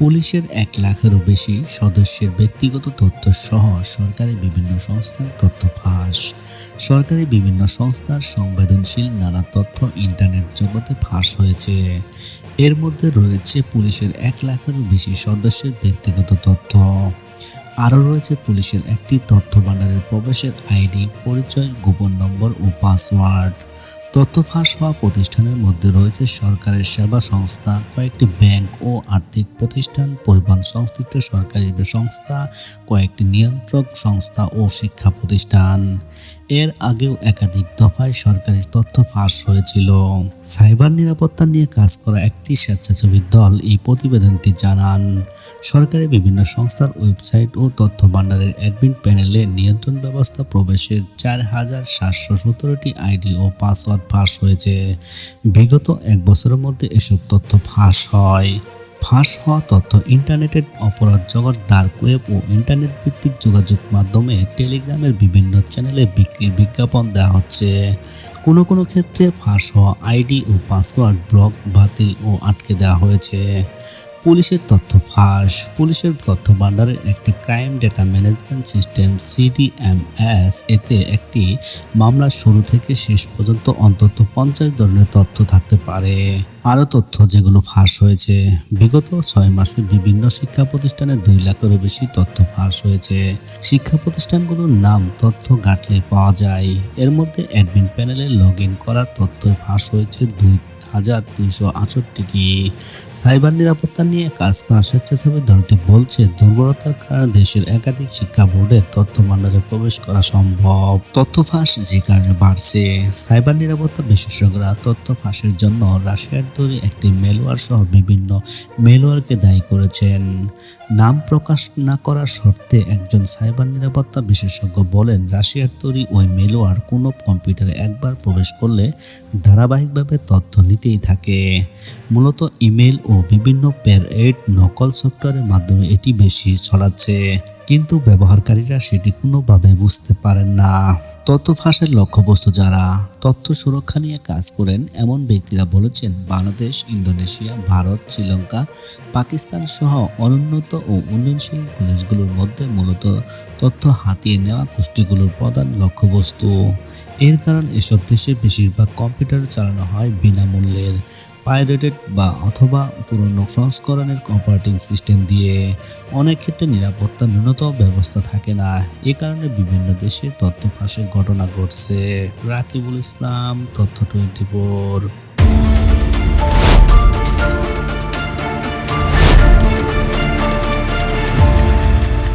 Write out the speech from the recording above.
পুলিশের এক লাখেরও বেশি সদস্যের ব্যক্তিগত তথ্য সহ সরকারি বিভিন্ন সংস্থার তথ্য ফাঁস। সরকারি বিভিন্ন সংস্থার সংবেদনশীল নানা তথ্য ইন্টারনেট জগতে ফাঁস হয়েছে। এর মধ্যে রয়েছে পুলিশের এক লাখেরও বেশি সদস্যের ব্যক্তিগত তথ্য। আরও রয়েছে পুলিশের একটি তথ্য ভাণ্ডারের প্রবেশের আইডি, পরিচয়, গোপন নম্বর ও পাসওয়ার্ড। তথ্য ফাঁস হওয়া প্রতিষ্ঠানের মধ্যে রয়েছে সরকারের সেবা সংস্থা, কয়েকটি ব্যাংক ও আর্থিক প্রতিষ্ঠান, পরিবহন সংশ্লিষ্ট সরকারি সংস্থা, কয়েকটি নিয়ন্ত্রক সংস্থা ও শিক্ষা প্রতিষ্ঠান। এর আগেও একাধিক দফায় সরকারি তথ্য ফাঁস হয়েছিল। সাইবার নিরাপত্তা নিয়ে কাজ করা একটি স্বেচ্ছাসেবী দল এই প্রতিবেদনটি জানান। সরকারি বিভিন্ন সংস্থার ওয়েবসাইট ও তথ্য ভাণ্ডারের অ্যাডমিন প্যানেলে নিয়ন্ত্রণ ব্যবস্থা প্রবেশের চার হাজার সাতশো সতেরোটি আইডি ও পাসওয়ার্ড ফাঁস হয়েছে। বিগত এক বছরের মধ্যে এসব তথ্য ফাঁস হয়। ফাঁস হওয়া তথ্য ইন্টারনেটের অপরাধ জগৎ ডার্ক ওয়েব ও ইন্টারনেট ভিত্তিক যোগাযোগ মাধ্যমে টেলিগ্রামের বিভিন্ন চ্যানেলে বিক্রির বিজ্ঞাপন দেওয়া হচ্ছে। কোনো কোনো ক্ষেত্রে ফাঁস হওয়া আইডি ও পাসওয়ার্ড ব্লক, বাতিল ও আটকে দেওয়া হয়েছে। পুলিশের তথ্য ফাঁস। পুলিশের তথ্য ভাণ্ডারের একটি crime data management system, CDMS, এতে একটি মামলার শুরু থেকে শেষ পর্যন্ত অন্তত পঞ্চাশ ধরনের তথ্য থাকতে পারে। আরও তথ্য যেগুলো ফাঁস হয়েছে। বিগত ছয় মাসে বিভিন্ন শিক্ষা প্রতিষ্ঠানে দুই লাখেরও বেশি তথ্য ফাঁস হয়েছে। শিক্ষা প্রতিষ্ঠানগুলোর নাম তথ্য ঘাটলে পাওয়া যায়। এর মধ্যে অ্যাডমিন প্যানেলে লগ ইন করার তথ্য ফাঁস হয়েছে দুই হাজার দুইশো আটষট্টিটি সাইবার নিরাপত্তা নিয়ে কাজ করা স্বেচ্ছাসেবী দলটি বলছে, দুর্বলতার কারণে দেশের একাধিক শিক্ষা বোর্ডের তথ্য ভাণ্ডারে প্রবেশ করা সম্ভব। তথ্য ফাঁস যে কারণে বাড়ছে। সাইবার নিরাপত্তা বিশেষজ্ঞরা তথ্য ফাঁসের জন্য রাশিয়ার তৈরি একটি মেলওয়ার সহ বিভিন্ন মেলওয়ারকে দায়ী করেছেন। নাম প্রকাশ না করার শর্তে একজন সাইবার নিরাপত্তা বিশেষজ্ঞ বলেন, রাশিয়ার তৈরি ওই মেলওয়ার কোনো কম্পিউটারে একবার প্রবেশ করলে ধারাবাহিকভাবে তথ্য নিতেই থাকে। মূলত ইমেল ও বিভিন্ন পেরেড নকল সফটওয়্যারের মাধ্যমে এটি বেশি ছড়াচ্ছে। কিন্তু ব্যবহারকারীরা সেটি কোনোভাবে বুঝতে পারেন না। তথ্য ফাঁসের লক্ষ্যবস্তু যারা, তথ্য সুরক্ষা নিয়ে কাজ করেন এমন ব্যক্তিরা বলেছেন বাংলাদেশ, ইন্দোনেশিয়া, ভারত, শ্রীলঙ্কা, পাকিস্তান সহ অনুন্নত ও উন্নয়নশীল দেশগুলোর মধ্যে মূলত তথ্য হাতিয়ে নেওয়া গোষ্ঠীগুলোর প্রধান লক্ষ্যবস্তু। এর কারণ এসব দেশে বেশিরভাগ কম্পিউটার চালানো হয় বিনামূল্যের। পাইরেটেড বা অথবা পুরনো সংস্করণের অপারেটিং সিস্টেম দিয়ে অনেক ক্ষেত্রে নিরাপত্তা ন্যূনতম ব্যবস্থা থাকে না। এ কারণে বিভিন্ন দেশে তথ্য ফাঁসের ঘটনা ঘটছে। রাকিবুল ইসলাম, তথ্য টোয়েন্টি ফোর